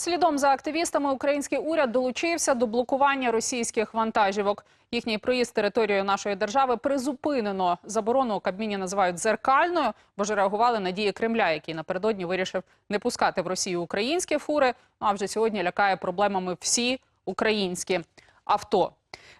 Слідом за активістами український уряд долучився до блокування російських вантажівок. Їхній проїзд територією нашої держави призупинено. Заборону у Кабміні називають дзеркальною, бо ж реагували на дії Кремля, який напередодні вирішив не пускати в Росію українські фури. Ну а вже сьогодні лякає проблемами всі українські авто.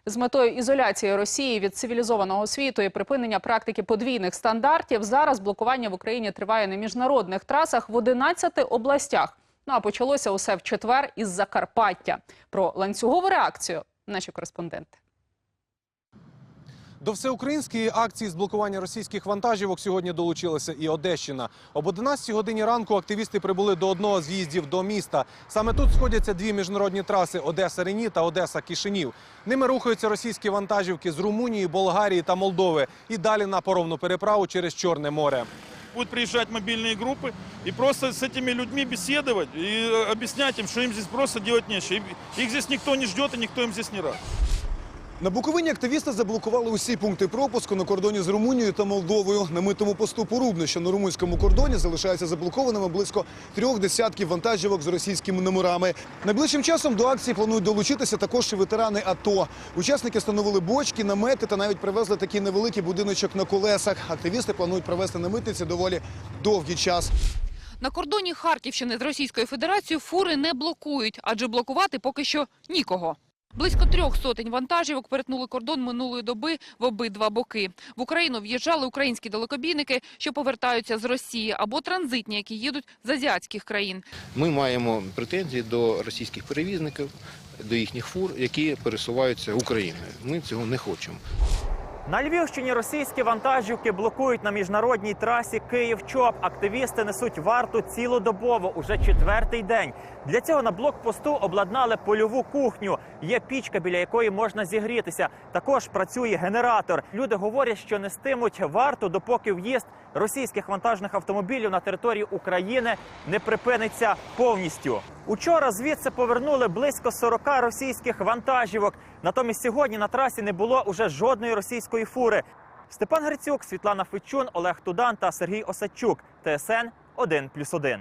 З метою ізоляції Росії від цивілізованого світу і припинення практики подвійних стандартів зараз блокування в Україні триває на міжнародних трасах в 11 областях. Ну а почалося усе в четвер із Закарпаття. Про ланцюгову реакцію наші кореспонденти. До всеукраїнської акції з блокування російських вантажівок сьогодні долучилася і Одещина. Об 11 годині ранку активісти прибули до одного з в'їздів до міста. Саме тут сходяться дві міжнародні траси Одеса-Рені та Одеса-Кишинів. Ними рухаються російські вантажівки з Румунії, Болгарії та Молдови і далі на поровну переправу через Чорне море Будут приезжать мобильные группы и просто с этими людьми беседовать и э, объяснять им, что им здесь просто делать нечего. Им- Их здесь никто не ждет и никто им здесь не рад. На Буковині активісти заблокували усі пункти пропуску на кордоні з Румунією та Молдовою. На митному посту Порубне, що на румунському кордоні, залишаються заблокованими близько трьох десятків вантажівок з російськими номерами. Найближчим часом до акції планують долучитися також і ветерани АТО. Учасники встановили бочки, намети та навіть привезли такий невеликий будиночок на колесах. Активісти планують провести на митниці доволі довгий час. На кордоні Харківщини з Російською Федерацією фури не блокують, адже блокувати поки що нікого. Близько трьох сотень вантажівок перетнули кордон минулої доби в обидва боки. В Україну в'їжджали українські далекобійники, що повертаються з Росії, або транзитні, які їдуть з азіатських країн. Ми маємо претензії до російських перевізників, до їхніх фур, які пересуваються Україною. Ми цього не хочемо. На Львівщині російські вантажівки блокують на міжнародній трасі Київ-Чоп. Активісти несуть варту цілодобово уже четвертий день. Для цього на блокпосту обладнали польову кухню. Є пічка, біля якої можна зігрітися. Також працює генератор. Люди говорять, що нестимуть варту, допоки в'їзд російських вантажних автомобілів на територію України не припиниться повністю. Учора звідси повернули близько 40 російських вантажівок. Натомість сьогодні на трасі не було уже жодної російської фури. Степан Грицюк, Світлана Фичун, Олег Тудан та Сергій Осадчук. ТСН 1+,1.